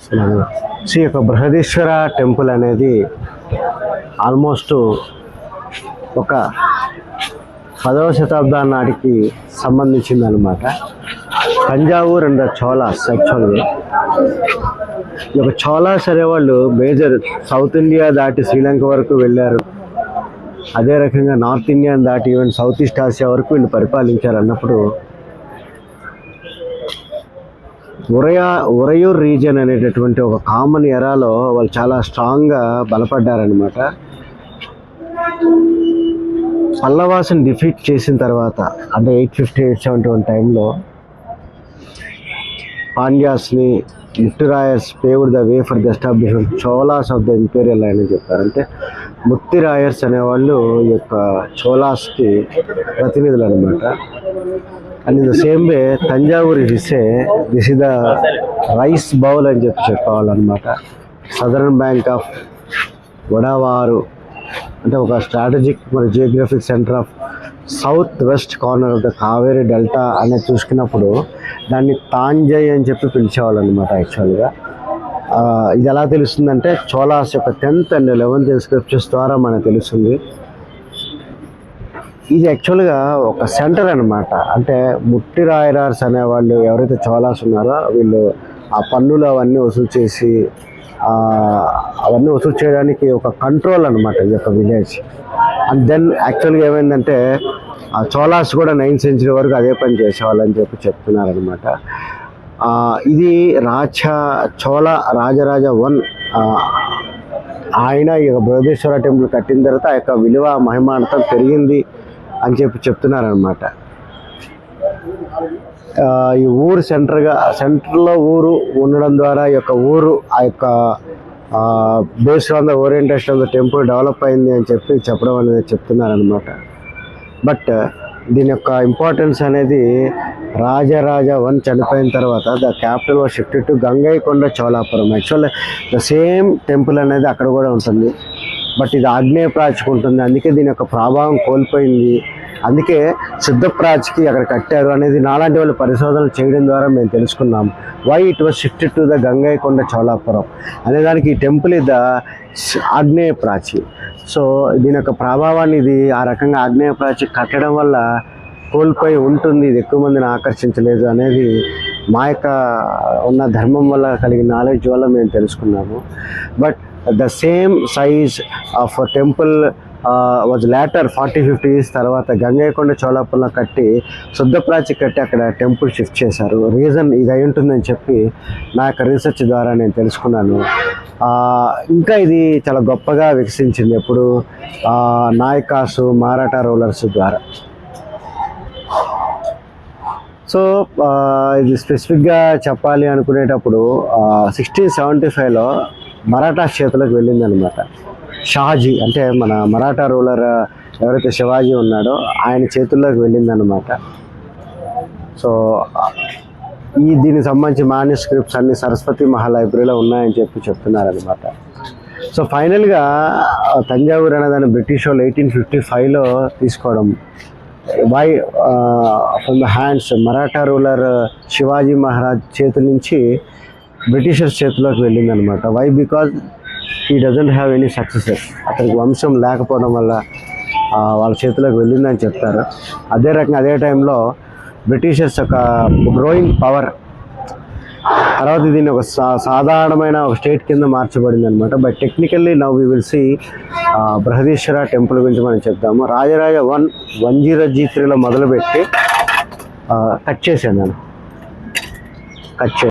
శ్రీ యొక్క బృహదీశ్వర టెంపుల్ అనేది ఆల్మోస్ట్ ఒక పదవ శతాబ్దం నాటికి సంబంధించింది అనమాట తంజావూర్ అండ్ ద చోలాస్ యాక్చువల్గా ఈ యొక్క చోలాస్ అనేవాళ్ళు మేజర్ సౌత్ ఇండియా దాటి శ్రీలంక వరకు వెళ్ళారు. అదే రకంగా నార్త్ ఇండియా దాటి ఈవెన్ సౌత్ ఈస్ట్ ఆసియా వరకు వీళ్ళు పరిపాలించారు అన్నప్పుడు ఉరయా ఉరయూర్ రీజన్ అనేటటువంటి ఒక కామన్ ఎరాలో వాళ్ళు చాలా స్ట్రాంగ్గా బలపడ్డారనమాట పల్లవాసుని డిఫీట్ చేసిన తర్వాత అంటే eight fifty eight seventy one టైంలో పాండ్యాస్ని Muttaraiyars paved the way for the establishment Cholas of the imperial line అని చెప్పారంటే ముత్తిరాయర్స్ అనేవాళ్ళు ఈ యొక్క చోలాస్కి ప్రతినిధులు అనమాట and in the same way Thanjavuri ఇస్తే this is the rice bowl అని చెప్పి చెప్పుకోవాలన్నమాట సదరన్ బ్యాంక్ ఆఫ్ వడవారు అంటే ఒక స్ట్రాటజిక్ మరి geographic centre of south west corner of the Kaveri delta అనేది చూసుకున్నప్పుడు దాన్ని తాంజై అని చెప్పి పిలిచేవాళ్ళు అనమాట యాక్చువల్గా ఇది ఎలా తెలుస్తుందంటే చోలాస్ యొక్క టెన్త్ అండ్ లెవెన్త్ స్క్రిప్చర్స్ ద్వారా మనకు తెలుస్తుంది ఇది యాక్చువల్గా ఒక సెంటర్ అనమాట అంటే ముట్టి రాయరార్స్ అనేవాళ్ళు ఎవరైతే చోలాస్ ఉన్నారో వీళ్ళు ఆ పన్నులు అవన్నీ వసూలు చేసి అవన్నీ వసూలు చేయడానికి ఒక కంట్రోల్ అనమాట ఈ యొక్క విలేజ్ అండ్ దెన్ యాక్చువల్గా ఏమైందంటే ఆ చోలాస్ కూడా నైన్త్ సెంచరీ వరకు అదే పని చేసేవాళ్ళని చెప్పి చెప్తున్నారనమాట ఇది రాచ చోళ రాజరాజ వన్ ఆయన ఈ యొక్క బృహదేశ్వర టెంపుల్ కట్టిన తర్వాత ఆ యొక్క విలువ మహిమానతం పెరిగింది. అని చెప్పి చెప్తున్నారనమాట ఈ ఊరు సెంటర్గా సెంటర్లో ఊరు ఉండడం ద్వారా ఈ యొక్క ఊరు ఆ యొక్క based on the orientation of the temple develop అయింది అని చెప్పి చెప్పడం అనేది చెప్తున్నారనమాట బట్ దీని యొక్క ఇంపార్టెన్స్ అనేది రాజరాజ వన్ చనిపోయిన తర్వాత the capital was shifted to Gangaikonda Cholapuram. Actual the same temple అనేది అక్కడ కూడా ఉంటుంది. బట్ ఇది ఆగ్నేయ ప్రాచ్కి ఉంటుంది అందుకే దీని యొక్క ప్రభావం కోల్పోయింది. అందుకే సిద్ధప్రాచ్కి అక్కడ కట్టారు అనేది నాలాంటి వాళ్ళు పరిశోధనలు చేయడం ద్వారా మేము తెలుసుకున్నాం. Why it was shifted to the Gangaikonda Cholapuram? అనే దానికి ఈ టెంపుల్ ఇద ద ఆగ్నేయ ప్రాచి. సో దీని యొక్క ప్రభావాన్ని ఇది ఆ రకంగా ఆగ్నేయ ప్రాచి కట్టడం వల్ల కోల్పోయి ఉంటుంది. ఇది ఎక్కువ మందిని ఆకర్షించలేదు అనేది మా యొక్క ఉన్న ధర్మం వల్ల కలిగిన నాలెడ్జ్ వల్ల మేము తెలుసుకున్నాము. But the same size of temple was later forty fifty years తర్వాత గంగైకొండ చోళాపురంలో కట్టి శుద్ధప్రాచి కట్టి అక్కడ టెంపుల్ షిఫ్ట్ చేశారు. రీజన్ ఇది అయి ఉంటుందని చెప్పి నా యొక్క రీసెర్చ్ ద్వారా నేను తెలుసుకున్నాను. Uh, ఇంకా ఇది చాలా గొప్పగా వికసించింది ఎప్పుడు uh, నాయకాసు మారాఠా రూలర్స్ ద్వారా. సో ఇది స్పెసిఫిక్గా చెప్పాలి అనుకునేటప్పుడు సిక్స్టీన్ సెవెంటీ ఫైవ్లో మరాఠా చేతులకు వెళ్ళిందనమాట షాజీ అంటే మన మరాఠా రూలర్ ఎవరైతే శివాజీ ఉన్నాడో ఆయన చేతుల్లోకి వెళ్ళిందనమాట సో ఈ దీనికి సంబంధించి మాన్యుస్క్రిప్ట్స్ అన్ని సరస్వతి మహా లైబ్రరీలో ఉన్నాయని చెప్పి చెప్తున్నారనమాట సో ఫైనల్గా తంజావూరు అనే దాన్ని బ్రిటిష్ వాళ్ళు ఎయిటీన్ ఫిఫ్టీ ఫైవ్లో తీసుకోవడం why from the hands Maratha ruler Shivaji Maharaj చేతి నుంచి బ్రిటిషర్స్ చేతిలోకి వెళ్ళింది అనమాట why because he doesn't have any successes అతనికి వంశం లేకపోవడం వల్ల వాళ్ళ చేతిలోకి వెళ్ళిందని చెప్తారు. అదే రకంగా అదే టైంలో బ్రిటిషర్స్ యొక్క గ్రోయింగ్ పవర్ తర్వాత దీన్ని ఒక సా- సాధారణమైన ఒక స్టేట్ కింద మార్చబడింది అనమాట but technically now we will see Brihadeeswara temple గురించి మనం చెప్తాము రాజరాజ వన్ వన్ జీరో జీ త్రీలో మొదలుపెట్టి కట్ చేశాను నేను. కట్ చే